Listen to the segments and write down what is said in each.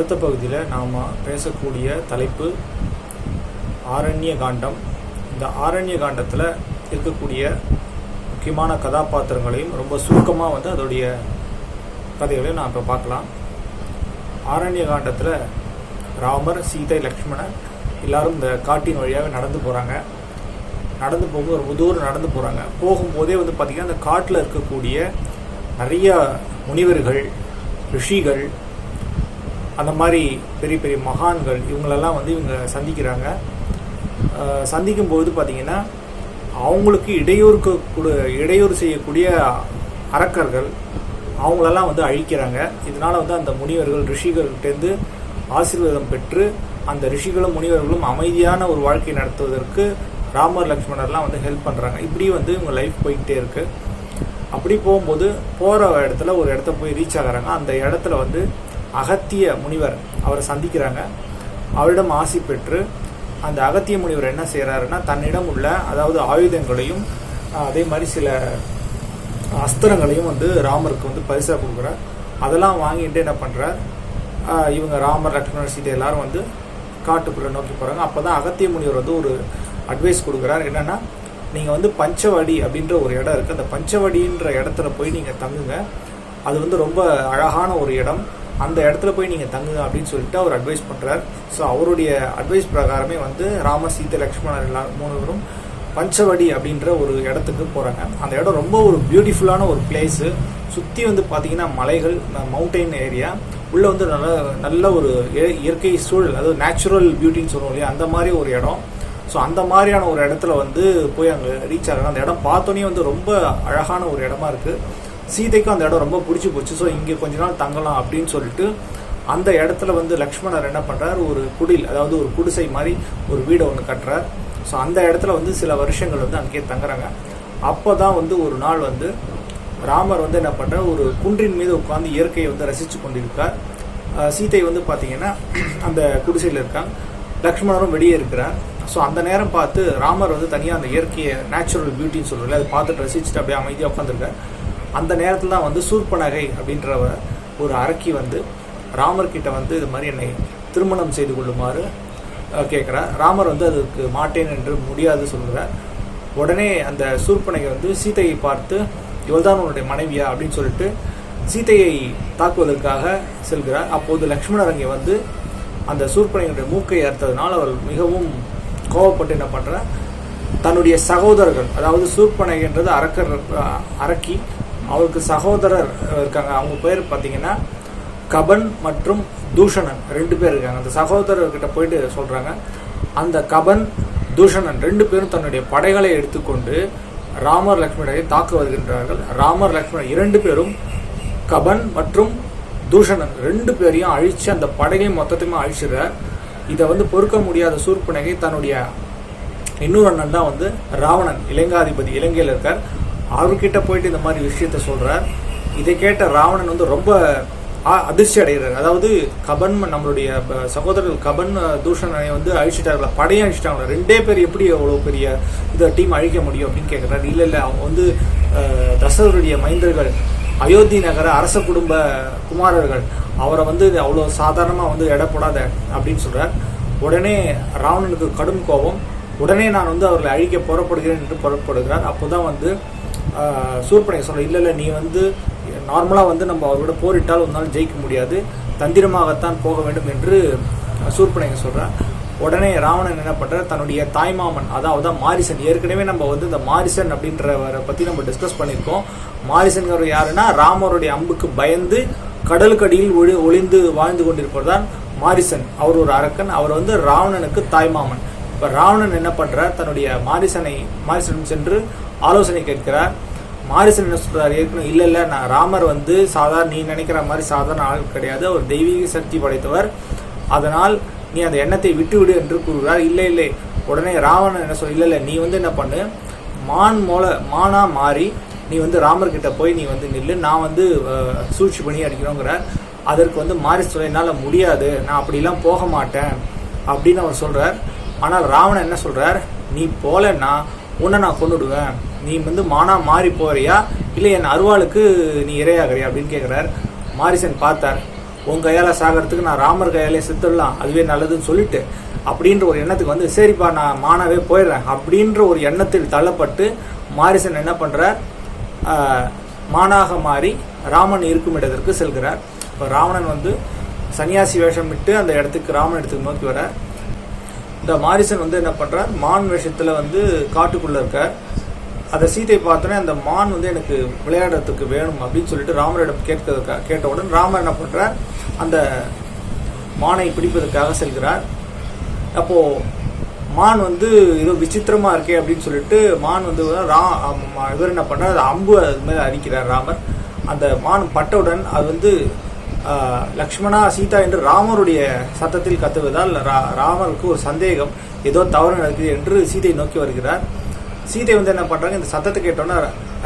அடுத்த பகுதியில் நாம் பேசக்கூடிய தலைப்பு ஆரண்ய காண்டம். இந்த ஆரண்ய காண்டத்தில் இருக்கக்கூடிய முக்கியமான கதாபாத்திரங்களையும் ரொம்ப சுருக்கமாக வந்து அதோடைய கதைகளையும் நான் இப்போ பார்க்கலாம். ஆரண்ய காண்டத்தில் ராமர் சீதை லக்ஷ்மணன் எல்லாரும் இந்த காட்டின் வழியாக நடந்து போகிறாங்க நடந்து போகும்போது ரொம்ப தூரம் நடந்து போகிறாங்க போகும்போதே வந்து பார்த்திங்கன்னா அந்த காட்டில் இருக்கக்கூடிய நிறைய முனிவர்கள் ரிஷிகள் அந்த மாதிரி பெரிய பெரிய மகான்கள் இவங்களெல்லாம் வந்து இவங்க சந்திக்கிறாங்க. சந்திக்கும்போது சந்திக்கும் போது பார்த்தீங்கன்னா அவங்களுக்கு இடையூறுக்கு கூட இடையூறு செய்யக்கூடிய அரக்கர்கள் அவங்களெல்லாம் வந்து அழிக்கிறாங்க. இதனால் வந்து அந்த முனிவர்கள் ரிஷிகள்கிட்டேருந்து ஆசீர்வாதம் பெற்று அந்த ரிஷிகளும் முனிவர்களும் அமைதியான ஒரு வாழ்க்கை நடத்துவதற்கு ராமர் லக்ஷ்மணர்லாம் வந்து ஹெல்ப் பண்ணுறாங்க இப்படி வந்து இவங்க லைஃப் போய்கிட்டே இருக்குது அப்படி போகும்போது போகிற இடத்துல ஒரு இடத்த போய் ரீச் ஆகுறாங்க. அந்த இடத்துல வந்து அகத்திய முனிவர் அவரை சந்திக்கிறாங்க. அவரிடம் ஆசி பெற்று அந்த அகத்திய முனிவர் என்ன செய்கிறாருன்னா தன்னிடம் உள்ள அதாவது ஆயுதங்களையும் அதே மாதிரி சில அஸ்திரங்களையும் வந்து ராமருக்கு வந்து பரிசாக கொடுக்குறார். அதெல்லாம் வாங்கிட்டு என்ன பண்ணுறார் இவங்க ராமர் லக்ஷ்மணர் சீதை எல்லாரும் வந்து காட்டுக்குள்ளே நோக்கி போகிறாங்க அப்போ தான் அகத்திய முனிவர் வந்து ஒரு அட்வைஸ் கொடுக்குறார். என்னென்னா நீங்கள் வந்து பஞ்சவடி அப்படின்ற ஒரு இடம் இருக்குது அந்த பஞ்சவடின்ற இடத்துல போய் நீங்கள் தங்குங்க. அது வந்து ரொம்ப அழகான ஒரு இடம். அந்த இடத்துல போய் நீங்கள் தங்குங்க அப்படின்னு சொல்லிட்டு அவர் அட்வைஸ் பண்ணுறார் ஸோ அவருடைய அட்வைஸ் பிரகாரமே வந்து ராம சீதை லக்ஷ்மணர் எல்லா மூணுவரும் பஞ்சவடி அப்படின்ற ஒரு இடத்துக்கு போகிறாங்க அந்த இடம் ரொம்ப ஒரு பியூட்டிஃபுல்லான ஒரு பிளேஸு சுற்றி வந்து பார்த்தீங்கன்னா மலைகள் மவுண்டெயின் ஏரியா உள்ளே வந்து நல்ல நல்ல ஒரு இயற்கை சூழல் அதாவது நேச்சுரல் பியூட்டின்னு சொல்லுவோம் இல்லையா? அந்த மாதிரி ஒரு இடம். ஸோ அந்த மாதிரியான ஒரு இடத்துல வந்து போய் அங்கே ரீச் ஆகிறாங்க. அந்த இடம் பார்த்தோன்னே வந்து ரொம்ப அழகான ஒரு இடமா இருக்குது சீதைக்கும் அந்த இடம் ரொம்ப பிடிச்சி போச்சு. ஸோ இங்கே கொஞ்ச நாள் தங்கலாம் அப்படின்னு சொல்லிட்டு அந்த இடத்துல வந்து லக்ஷ்மணர் என்ன பண்ணுறார் ஒரு குடில் அதாவது ஒரு குடிசை மாதிரி ஒரு வீடை ஒன்று கட்டுறார். ஸோ அந்த இடத்துல வந்து சில வருஷங்கள் வந்து அங்கேயே தங்குறாங்க. அப்போ தான் வந்து ஒரு நாள் வந்து ராமர் வந்து என்ன பண்ணுறார் ஒரு குன்றின் மீது உட்காந்து இயற்கையை வந்து ரசித்து கொண்டிருக்கார். சீதை வந்து பார்த்தீங்கன்னா அந்த குடிசையில் இருக்காங்க. லக்ஷ்மணரும் வெளியே இருக்கிறார். ஸோ அந்த நேரம் பார்த்து ராமர் வந்து தனியாக அந்த இயற்கையை நேச்சுரல் பியூட்டின்னு சொல்லுவோம்ல அதை பார்த்துட்டு ரசிச்சுட்டு அப்படியே அமைதியாக உட்காந்துருக்கார் அந்த நேரத்தில் தான் வந்து சூர்பனகை அப்படின்ற ஒரு அரக்கி வந்து ராமர் கிட்ட வந்து இது மாதிரி என்னை திருமணம் செய்து கொள்ளுமாறு கேட்குறார் ராமர் வந்து அதுக்கு மாட்டேன் என்று முடியாது சொல்கிறார் உடனே அந்த சூர்பனகை வந்து சீதையை பார்த்து இவள்தான் உன்னுடைய மனைவியா? அப்படின்னு சொல்லிட்டு சீதையை தாக்குவதற்காக செல்கிறார். அப்போது லக்ஷ்மணர் அங்கே வந்து அந்த சூர்பனையுடைய மூக்கை அறுத்ததுனால் அவள் மிகவும் கோவப்பட்டு என்ன பண்ணுற தன்னுடைய சகோதரர்கள் அதாவது சூர்பனைன்றது அரக்கர் அரக்கி அவருக்கு சகோதரர் இருக்காங்க அவங்க பேர் பார்த்தீங்கன்னா கபன் மற்றும் தூஷணன். ரெண்டு பேர் இருக்காங்க. அந்த சகோதரர்கிட்ட போயிட்டு சொல்கிறாங்க அந்த கபன் தூஷணன் ரெண்டு பேரும் தன்னுடைய படைகளை எடுத்துக்கொண்டு ராமர் லக்ஷ்மணரை தாக்க வருகின்றார்கள். ராமர் லக்ஷ்மணர் இரண்டு பேரும் கபன் மற்றும் தூஷணன் ரெண்டு பேரையும் அழித்து அந்த படையை மொத்தத்தையுமே அழிச்சிடுறார் இதை வந்து பொறுக்க முடியாத சூர்பனகை தன்னுடைய இன்னொரு அண்ணன் தான் வந்து ராவணன் இலங்காதிபதி இலங்கையில் இருக்கார். அவர்கிட்ட போயிட்டு இந்த மாதிரி விஷயத்த சொல்கிறார் இதை கேட்ட ராவணன் வந்து ரொம்ப அதிர்ச்சி அடைகிறார். அதாவது கபன் நம்மளுடைய ப- சகோதரர்கள் கபன் தூஷணனை வந்து அழிச்சிட்டாங்களா படையை அழிச்சிட்டாங்களா? ரெண்டே பேர் எப்படி அவ்வளோ பெரிய இதை டீம் அழிக்க முடியும் அப்படின்னு கேட்குறாரு இல்லை இல்லை அவங்க வந்து தசரருடைய மைந்தர்கள் அயோத்தி நகர அரச குடும்ப குமாரர்கள் அவரை வந்து அவ்வளோ சாதாரணமாக வந்து எடை போடாத அப்படின்னு சொல்கிறார் உடனே ராவணனுக்கு கடும் கோபம். உடனே நான் வந்து அவர்களை அழிக்க புறப்படுகிறேன் என்று புறப்படுகிறார். அப்போதான் வந்து சூர்பனை சொல்ல இல்லை இல்லை நீ வந்து நார்மலாக வந்து நம்ம அவரோட போரிட்டால் ஒரு நாள் ஜெயிக்க முடியாது. தந்திரமாகத்தான் போக வேண்டும் என்று சூர்பனைங்க சொல்கிறேன் உடனே ராவணன் என்ன பண்ணுற தன்னுடைய தாய்மாமன் அதாவது மாரிசன் ஏற்கனவே நம்ம வந்து இந்த மாரிசன் அப்படின்றவரை பற்றி நம்ம டிஸ்கஸ் பண்ணியிருக்கோம். மாரிசன்கிற யாருன்னா ராமருடைய அம்புக்கு பயந்து கடலுக்கடியில் ஒளி ஒளிந்து வாழ்ந்து கொண்டிருப்பதுதான் மாரிசன். அவர் ஒரு அரக்கன் அவர் வந்து ராவணனுக்கு தாய்மாமன் இப்போ ராவணன் என்ன பண்ணுறார் தன்னுடைய மாரிசனை மாரிசன் சென்று ஆலோசனை கேட்கிறார். மாரிசன் என்ன சொல்கிறார் ஏற்கனவே இல்லை இல்லை நான் ராமர் வந்து சாதாரண நீ நினைக்கிற மாதிரி சாதாரண ஆள் கிடையாது. அவர் தெய்வீக சக்தி படைத்தவர். அதனால் நீ அந்த எண்ணத்தை விட்டுவிடு என்று கூறுகிறார். இல்லை இல்லை. உடனே ராவணன் என்ன சொல் இல்லை இல்லை. நீ வந்து என்ன பண்ணு? மான் மோல மானா மாறி நீ வந்து ராமர்கிட்ட போய் நீ வந்து நில்லு. நான் வந்து சூழ்ச்சி பண்ணி அடிக்கிறோங்கிறார். அதற்கு வந்து மாறி சொல்ல என்னால் முடியாது. நான் அப்படிலாம் போக மாட்டேன். அப்படின்னு அவர் சொல்கிறார் ஆனால் ராவணன் என்ன சொல்கிறார் நீ போலன்னா உன்னை நான் கொண்டுடுவேன் நீ வந்து மானா மாறி போறியா? இல்லை என் அருவாளுக்கு நீ இரையாகிறியா? அப்படின்னு கேட்குறார் மாரிசன் பார்த்தார். உன் கையால் சாகிறதுக்கு நான் ராமர் கையாலே செத்துடலாம். அதுவே நல்லதுன்னு சொல்லிட்டு அப்படின்ற ஒரு எண்ணத்துக்கு வந்து சரிப்பா நான் மானாவே போயிடுறேன் அப்படின்ற ஒரு எண்ணத்தில் தள்ளப்பட்டு மாரிசன் என்ன பண்ணுறார் மானாக மாறி ராமன் இருக்கும் இடத்திற்கு செல்கிறார். இப்போ ராவணன் வந்து சன்னியாசி வேஷம் விட்டு அந்த இடத்துக்கு ராமன் இடத்துக்கு நோக்கி வர இந்த மாரிசன் வந்து என்ன பண்ணுறார் மான் வேஷத்தில் வந்து காட்டுக்குள்ளே இருக்கார். அந்த சீதையை பார்த்தோன்னே அந்த மான் வந்து எனக்கு விளையாடுறதுக்கு வேணும் அப்படின்னு சொல்லிட்டு ராமரிடம் கேட்க கேட்டவுடன் ராமர் என்ன பண்ணுறார் அந்த மானை பிடிப்பதற்காக செல்கிறார். அப்போது மான் வந்து ஏதோ விசித்திரமாக இருக்கே அப்படின்னு சொல்லிட்டு மான் வந்து ரா இவர் என்ன பண்ணுறார் அது அம்பு அது மாதிரி அடிக்கிறார் ராமர். அந்த மான் பட்டவுடன் அது வந்து லக்ஷ்மணா சீதா என்று ராமருடைய சத்தத்தில் கத்துவதால் ராமருக்கு ஒரு சந்தேகம் ஏதோ தவறு நடக்குது என்று சீதை நோக்கி வருகிறார். சீதை வந்து என்ன பண்றாங்க இந்த சத்தத்தை கேட்டோன்னா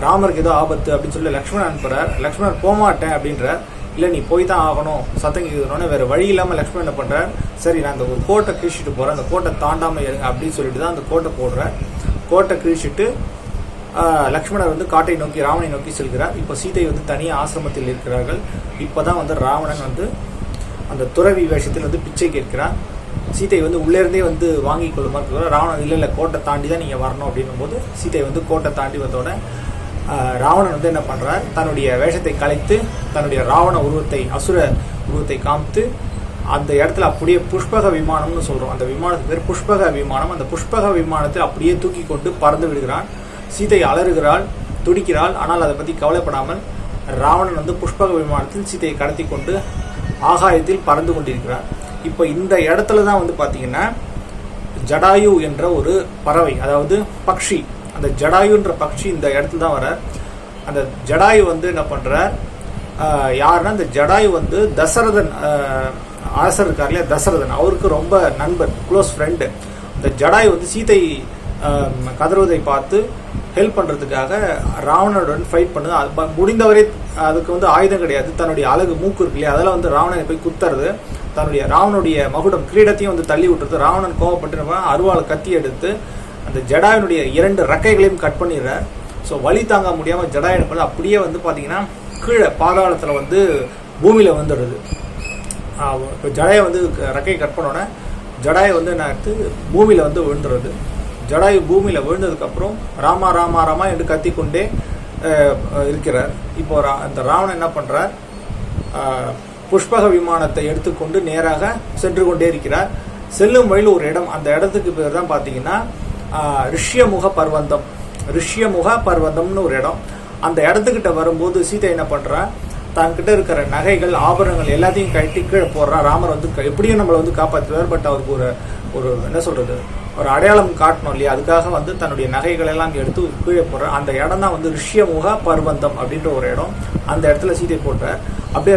ராமருக்கு ஏதோ ஆபத்து அப்படின்னு சொல்லி லக்ஷ்மணன் அனுப்புறார். லக்ஷ்மணன் போமாட்டேன் அப்படின்றார் இல்லை நீ போய் தான் ஆகணும். சத்தம் கேட்கணும்னு வேற வழி இல்லாமல் லக்ஷ்மணன் என்ன பண்ணுறார் சரி நான் அந்த ஒரு கோட்டை கிழிச்சிட்டு போகிறேன் அந்த கோட்டை தாண்டாமல் இருங்க அப்படின்னு சொல்லிட்டு தான் அந்த கோட்டை போடுறேன் கோட்டை கிழிச்சிட்டு லக்ஷ்மணர் வந்து காட்டை நோக்கி ராவணை நோக்கி செல்கிறார். இப்போ சீதை வந்து தனியாக ஆசிரமத்தில் இருக்கிறார்கள். இப்போ தான் வந்து ராவணன் வந்து அந்த துறவி வேஷத்தில் வந்து பிச்சை கேட்கிறார் சீதை வந்து உள்ளேருந்தே வந்து வாங்கி கொள்ளுமாறு ராவணன் இல்லை இல்லை கோட்டை தாண்டி தான் நீங்கள் வரணும் அப்படின்னும் போது சீதை வந்து கோட்டை தாண்டி வந்தோட ராவணன் வந்து என்ன பண்ணுறார் தன்னுடைய வேஷத்தை கலைத்து தன்னுடைய ராவண உருவத்தை அசுர உருவத்தை காமித்து அந்த இடத்துல அப்படியே புஷ்பக விமானம்னு சொல்கிறோம் அந்த விமானத்துக்கு பேர் புஷ்பக விமானம். அந்த புஷ்பக விமானத்தை அப்படியே தூக்கி கொண்டு பறந்து விடுகிறான். சீதை அலறுகிறாள் துடிக்கிறாள். ஆனால் அதை பற்றி கவலைப்படாமல் ராவணன் வந்து புஷ்பக விமானத்தில் சீதையை கடத்தி கொண்டு ஆகாயத்தில் பறந்து கொண்டிருக்கிறார். இப்போ இந்த இடத்துல தான் வந்து பார்த்தீங்கன்னா ஜடாயு என்ற ஒரு பறவை அதாவது பக்ஷி. அந்த ஜடாயுன்ற பக்ஷி இந்த இடத்துல தான் வர அந்த ஜடாயு வந்து என்ன பண்ணுறார் யாருன்னா இந்த ஜடாயு வந்து தசரதன் அரசர் இருக்கார் இல்லையா தசரதன் அவருக்கு ரொம்ப நண்பர் க்ளோஸ் ஃப்ரெண்டு இந்த ஜடாயு வந்து சீதை கதறுவதை பார்த்து ஹெல்ப் பண்ணுறதுக்காக ராவணனுடன் ஃபைட் பண்ணுது. அது முடிந்தவரை அதுக்கு வந்து ஆயுதம் கிடையாது. தன்னுடைய அழகு மூக்கு இருக்கு இல்லையா அதெல்லாம் வந்து ராவணனை போய் குத்துறது. தன்னுடைய ராவனுடைய மகுடம் கிரீடத்தையும் வந்து தள்ளி விட்டுறது ராவணன் கோவப்பட்டு அருவால் கத்தி எடுத்து அந்த ஜடாயனுடைய இரண்டு ரக்கைகளையும் கட் பண்ணிடுறார் ஸோ வழி தாங்க முடியாமல் ஜடாயன் பண்ண அப்படியே வந்து பார்த்தீங்கன்னா கீழே பாதாளத்தில் வந்து பூமியில் வந்துடுது. இப்போ ஜடாயை வந்து ரக்கையை கட் பண்ணோன்னே ஜடாயை வந்து என்ன எடுத்து பூமியில் வந்து விழுந்துடுறது ஜடாயு பூமியில் விழுந்ததுக்கப்புறம் ராமா ராமா ராமா என்று கத்திக்கொண்டே இருக்கிறார். இப்போ அந்த ராவணன் என்ன பண்ணுறார் புஷ்பக விமானத்தை எடுத்துக்கொண்டு நேராக சென்று கொண்டே இருக்கிறார். செல்லும் வழியில் ஒரு இடம். அந்த இடத்துக்கு பேர் தான் பார்த்தீங்கன்னா ரிஷ்யமுக பர்வந்தம். ரிஷ்யமுக பர்வந்தம்னு ஒரு இடம். அந்த இடத்துக்கிட்ட வரும்போது சீதை என்ன பண்ணுறா தன்கிட்ட இருக்கிற நகைகள் ஆபரணங்கள் எல்லாத்தையும் கட்டி கீழே போடுறா. ராமர் வந்து எப்படியும் நம்மளை வந்து காப்பாற்றுவார் பட் அவருக்கு ஒரு ஒரு என்ன சொல்கிறது ஒரு அடையாளம் காட்டணும் இல்லையா? அதுக்காக வந்து தன்னுடைய நகைகள் எல்லாம் அங்கே எடுத்து கீழே போடுற அந்த இடம் தான் வந்து ரிஷ்யமுக பர்வந்தம் அப்படின்ற ஒரு இடம். அந்த இடத்துல சீதை போட்ட அப்படியே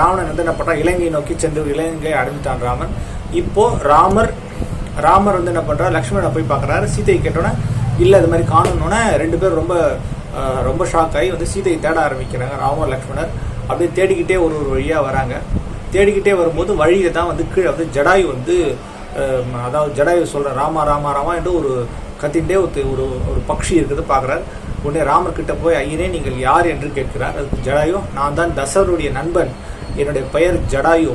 ராவணன் வந்து என்ன பண்ணுறான் இலங்கையை நோக்கி சென்று இலங்கையை அடைஞ்சிட்டான் ராமன். இப்போ ராமர் ராமர் வந்து என்ன பண்ணுறாரு லக்ஷ்மணனை போய் பார்க்குறாரு. சீதையை கேட்டோன்னே இல்லை அது மாதிரி காணணுன்னே ரெண்டு பேரும் ரொம்ப ரொம்ப ஷாக் ஆகி வந்து சீதையை தேட ஆரம்பிக்கிறாங்க ராமர் லக்ஷ்மணர். அப்படியே தேடிக்கிட்டே ஒரு ஒரு வழியாக வராங்க. தேடிக்கிட்டே வரும்போது வழியை தான் வந்து கீழே வந்து ஜடாயு வந்து அதாவது ஜடாயு சொல்கிற ராமா ராமா ராமா என்று ஒரு கத்தின்டே ஒரு ஒரு ஒரு பக்ஷி இருக்குது பார்க்குறாரு. உடனே ராமர்கிட்ட போய் ஐயனே நீங்கள் யார் என்று கேட்கிறார். அதுக்கு ஜடாயு நான் தான் தசருடைய நண்பன். என்னுடைய பெயர் ஜடாயு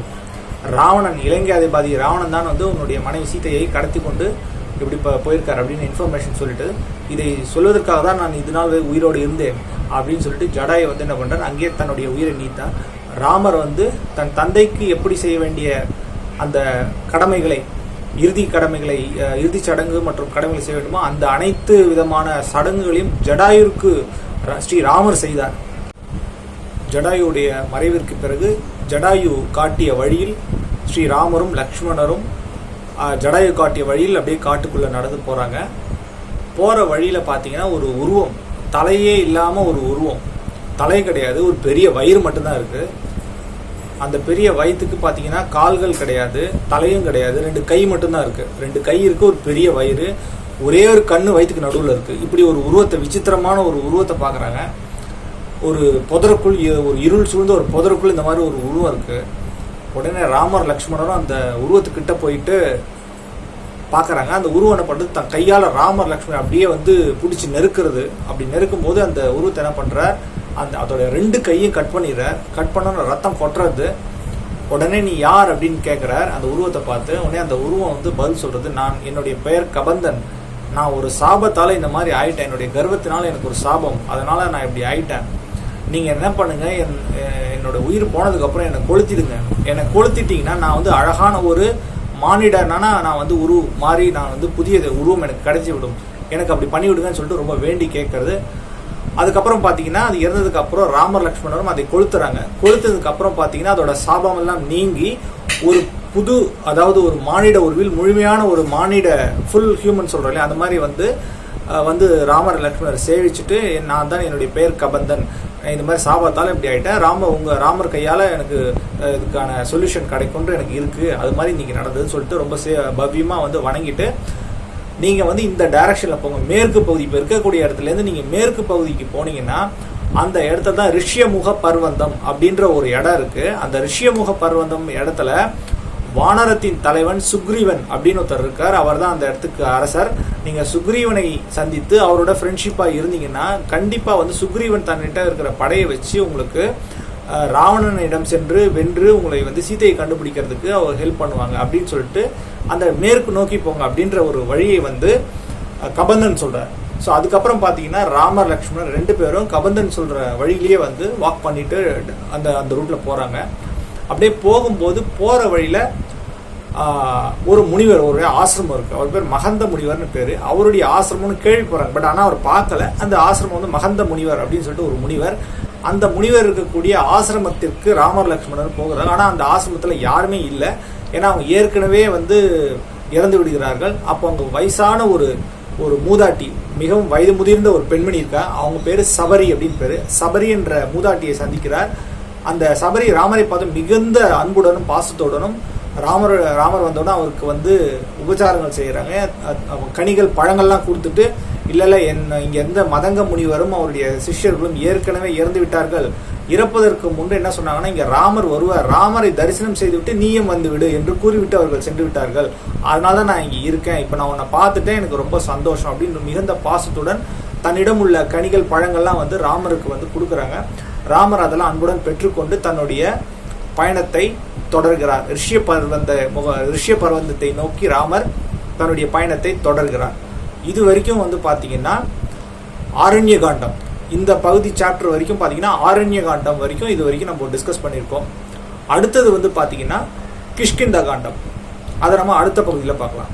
ராவணன் இலங்கையாதிபாதி ராவணன் தான் வந்து உன்னுடைய மனைவி சீத்தையை கடத்தி கொண்டு இப்படி இப்போ போயிருக்கார் அப்படின்னு இன்ஃபர்மேஷன் சொல்லிட்டு இதை சொல்வதற்காக தான் நான் இது நாள் உயிரோடு இருந்தேன் அப்படின்னு சொல்லிட்டு ஜடாயை வந்து என்ன பண்ணுறேன் அங்கேயே தன்னுடைய உயிரை நீத்தான் ராமர் வந்து தன் தந்தைக்கு எப்படி செய்ய வேண்டிய அந்த கடமைகளை இறுதி கடமைகளை இறுதி சடங்கு மற்றும் கடமைகளை செய்ய வேண்டுமோ? அந்த அனைத்து விதமான சடங்குகளையும் ஜடாயுருக்கு ஸ்ரீ ராமர் செய்தார். ஜடாயுடைய மறைவிற்கு பிறகு ஜடாயு காட்டிய வழியில் ஸ்ரீராமரும் லக்ஷ்மணரும் ஜடாயு காட்டிய வழியில் அப்படியே காட்டுக்குள்ளே நடந்து போகிறாங்க போகிற வழியில் பார்த்தீங்கன்னா ஒரு உருவம். தலையே இல்லாமல் ஒரு உருவம். தலை கிடையாது ஒரு பெரிய வயிறு மட்டும்தான் இருக்குது அந்த பெரிய வயிற்றுக்கு பார்த்தீங்கன்னா கால்கள் கிடையாது தலையும் கிடையாது ரெண்டு கை மட்டும்தான் இருக்குது ரெண்டு கை இருக்குது ஒரு பெரிய வயிறு ஒரே ஒரு கண்ணு வயிற்றுக்கு நடுவில் இருக்குது இப்படி ஒரு உருவத்தை விசித்திரமான ஒரு உருவத்தை பார்க்குறாங்க ஒரு புதருக்குள் ஒரு இருள் சூழ்ந்த ஒரு புதருக்குள் இந்த மாதிரி ஒரு உருவம் இருக்குது உடனே ராமர் லக்ஷ்மணரும் அந்த உருவத்துக்கிட்ட போயிட்டு பார்க்குறாங்க அந்த உருவம் என்ன பண்ணுறது தன் கையால் ராமர் லக்ஷ்மணன் அப்படியே வந்து பிடிச்சி நெருக்கிறது. அப்படி நெருக்கும் போது அந்த உருவத்தை என்ன பண்ணுற அந்த அதோட ரெண்டு கையும் கட் பண்ணிடுற கட் பண்ண ரத்தம் கொட்டுறது உடனே நீ யார் அப்படின்னு கேட்குறார் அந்த உருவத்தை பார்த்து உடனே அந்த உருவம் வந்து பதில் சொல்றது நான் என்னுடைய பெயர் கபந்தன். நான் ஒரு சாபத்தால் இந்த மாதிரி ஆயிட்டேன். என்னுடைய கர்வத்தினால எனக்கு ஒரு சாபம். அதனால நான் இப்படி ஆயிட்டேன். நீங்கள் என்ன பண்ணுங்க? என் என்னோட உயிர் போனதுக்கப்புறம் என்னை கொளுத்திடுங்க. என்னை கொளுத்திட்டிங்கன்னா நான் வந்து அழகான ஒரு மானிடனானா நான் வந்து உரு மாறி நான் வந்து புதிய உருவம் எனக்கு கிடைச்சி விடும். எனக்கு அப்படி பண்ணி விடுங்கன்னு சொல்லிட்டு ரொம்ப வேண்டி கேட்கறது அதுக்கப்புறம் பார்த்தீங்கன்னா அது இறந்ததுக்கு அப்புறம் ராமர் லக்ஷ்மணரும் அதை கொளுத்துறாங்க. கொளுத்ததுக்கு அப்புறம் பார்த்தீங்கன்னா அதோட சாபம் எல்லாம் நீங்கி ஒரு புது அதாவது ஒரு மானிட உருவில் முழுமையான ஒரு மானிட ஃபுல் ஹியூமன் சொல்கிறோம் இல்லையா? அந்த மாதிரி வந்து வந்து ராமர் லக்ஷ்மணர் சேவிச்சுட்டு நான் தான் என்னுடைய பெயர் கபந்தன். இந்த மாதிரி சாபத்தால் இப்படி ஆகிட்டேன் ராம உங்கள் ராமர் கையால் எனக்கு இதுக்கான சொல்யூஷன் கிடைக்கும்ன்ற எனக்கு இருக்குது அது மாதிரி இன்றைக்கி நடந்ததுன்னு சொல்லிட்டு ரொம்ப சே பவ்யமாக வந்து வணங்கிட்டு நீங்கள் வந்து இந்த டைரக்ஷனில் போங்க. மேற்கு பகுதி இப்போ இருக்கக்கூடிய இடத்துலேருந்து நீங்கள் மேற்கு பகுதிக்கு போனீங்கன்னா அந்த இடத்த தான் ரிஷ்யமுக பர்வந்தம் அப்படின்ற ஒரு இடம் இருக்குது அந்த ரிஷ்யமுக பர்வந்தம் இடத்துல வானரத்தின் தலைவன் சுக்ரீவன் அப்படின்னு ஒருத்தர் இருக்கார். அவர் தான் அந்த இடத்துக்கு அரசர். நீங்கள் சுக்ரீவனை சந்தித்து அவரோட ஃப்ரெண்ட்ஷிப்பாக இருந்தீங்கன்னா கண்டிப்பாக வந்து சுக்ரீவன் தன்னிட்ட இருக்கிற படையை வச்சு உங்களுக்கு ராவணனிடம் சென்று வென்று உங்களை வந்து சீதையை கண்டுபிடிக்கிறதுக்கு அவர் ஹெல்ப் பண்ணுவாங்க அப்படின்னு சொல்லிட்டு அந்த மேற்கு நோக்கி போங்க அப்படின்ற ஒரு வழியை வந்து கபந்தன் சொல்கிறார் ஸோ அதுக்கப்புறம் பார்த்தீங்கன்னா ராமர் லக்ஷ்மணன் ரெண்டு பேரும் கபந்தன் சொல்கிற வழியிலேயே வந்து வாக் பண்ணிட்டு அந்த அந்த ரூட்டில் போகிறாங்க அப்படியே போகும்போது போகிற வழியில் ஒரு முனிவர் ஒரு ஆசிரமம் இருக்குது அவர் பேர் மகந்த முனிவர்னு பேர். அவருடைய ஆசிரமம்னு கேள்விப்படுறாங்க. பட் ஆனால் அவர் பார்க்கல. அந்த ஆசிரமம் வந்து மகந்த முனிவர் அப்படின்னு சொல்லிட்டு ஒரு முனிவர் அந்த முனிவர் இருக்கக்கூடிய ஆசிரமத்திற்கு ராமர் லக்ஷ்மணர் போகிறார். ஆனால் அந்த ஆசிரமத்தில் யாருமே இல்லை. ஏன்னா அவங்க ஏற்கனவே வந்து இறந்து விடுகிறார்கள். அப்போ அவங்க வயசான ஒரு ஒரு மூதாட்டி மிகவும் வயது முதிர்ந்த ஒரு பெண்மணி இருக்கா? அவங்க பேர் சபரி அப்படின்னு பேர். சபரி என்ற மூதாட்டியை சந்திக்கிறார். அந்த சபரி ராமரை பார்த்து மிகுந்த அன்புடனும் பாசத்துடனும் ராமர் ராமர் வந்தோடனே அவருக்கு வந்து உபச்சாரங்கள் செய்கிறாங்க கனிகள் பழங்கள்லாம் கொடுத்துட்டு இல்லை இல்லை என் இங்கே எந்த மதங்க முனிவரும் அவருடைய சிஷ்யர்களும் ஏற்கனவே இறந்து விட்டார்கள். இறப்பதற்கு முன்பு என்ன சொன்னாங்கன்னா இங்கே ராமர் வருவார். ராமரை தரிசனம் செய்துவிட்டு நீயும் வந்துவிடு என்று கூறிவிட்டு அவர்கள் சென்று விட்டார்கள். அதனால தான் நான் இங்கே இருக்கேன். இப்போ நான் உன்னை பார்த்துட்டேன். எனக்கு ரொம்ப சந்தோஷம் அப்படின்னு மிகுந்த பாசத்துடன் தன்னிடம் உள்ள கனிகள் பழங்கள்லாம் வந்து ராமருக்கு வந்து கொடுக்குறாங்க. ராமர் அதெல்லாம் அன்புடன் பெற்றுக்கொண்டு தன்னுடைய பயணத்தை தொடர்கிறார் ரிஷ்ய பர்வந்த முக ரிஷ்ய பர்வந்தத்தை நோக்கி ராமர் தன்னுடைய பயணத்தை தொடர்கிறார். இது வரைக்கும் வந்து பார்த்தீங்கன்னா ஆரண்ய காண்டம். இந்த பகுதி சாப்டர் வரைக்கும் பார்த்தீங்கன்னா ஆரண்ய காண்டம் வரைக்கும் இது வரைக்கும் நம்ம டிஸ்கஸ் பண்ணியிருக்கோம். அடுத்தது வந்து பார்த்தீங்கன்னா கிஷ்கிந்தா காண்டம். அதை நம்ம அடுத்த பகுதியில் பார்க்கலாம்.